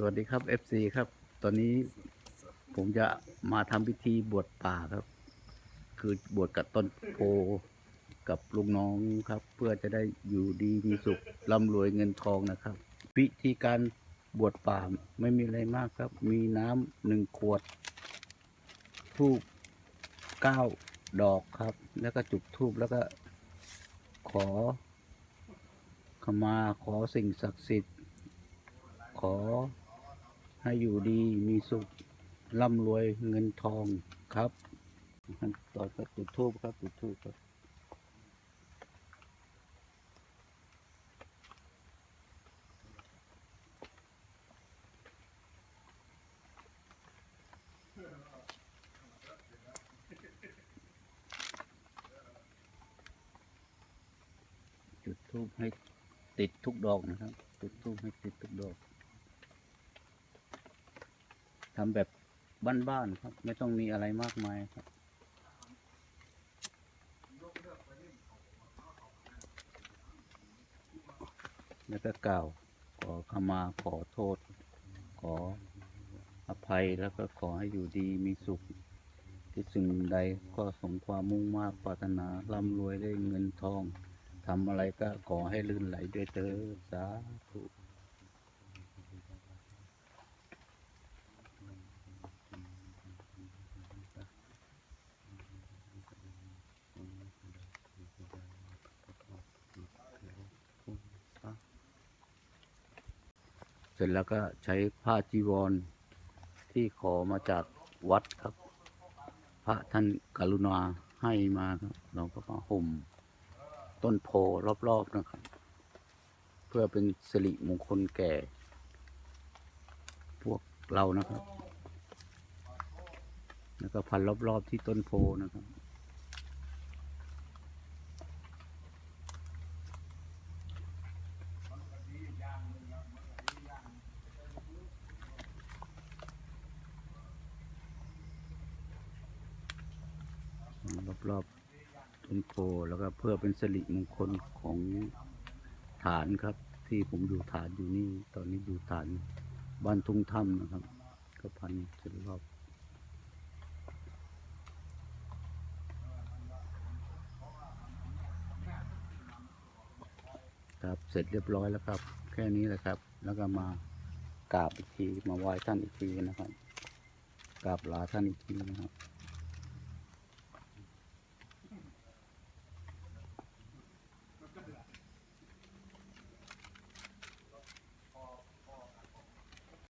สวัสดีครับ FC ครับ ตอนนี้ผมจะมาทำพิธีบวชป่าครับ คือบวชกับต้นโพกับลุงน้องครับ เพื่อจะได้อยู่ดีมีสุขร่ำรวยเงินทองนะครับวิธีการบวชป่าไม่มีอะไรมากครับ มีน้ำหนึ่งขวดทูบเก้าดอกครับ แล้วก็จุดทูบแล้วก็ขอขมาขอสิ่งศักดิ์สิทธิ์ขอ ให้อยู่ดีมีสุขร่ำรวยเงินทองครับต่อไปจุดทูบครับจุดทูบครับจุดทูบให้ติดทุกดอกนะครับ จุดทูบให้ติดทุกดอก ทำแบบบ้านๆครับ ไม่ต้องมีอะไรมากมายครับ แล้วก็กล่าวขอขมาขอโทษ ขออภัยแล้วก็ขอให้อยู่ดีมีสุข ที่สิ่งใดก็สมความมุ่งมากปรารถนาร่ำรวยได้เงินทองทำอะไรก็ขอให้ลื่นไหลด้วยเธอสาธุ เสร็จแล้วก็ใช้ผ้าจีวรที่ขอมาจากวัดครับ พระท่านกรุณาให้มาครับเราก็มาห่มต้นโพรอบๆนะครับ เพื่อเป็นสิริมงคลแก่ พวกเรานะครับ แล้วก็พันรอบๆที่ต้นโพนะครับ รอบๆต้นโพแล้วก็เพื่อเป็นสิริมงคลของฐานครับ ที่ผมอยู่ฐานอยู่นี่ตอนนี้อยู่ฐานบ้านทุ่งถ้ำนะครับ ก็พันเสร็จรอบครับเสร็จเรียบร้อยแล้วครับ แค่นี้แหละครับ แล้วก็มากราบอีกทีมาไหว้ท่านอีกทีนะครับกราบลาท่านอีกทีนะครับ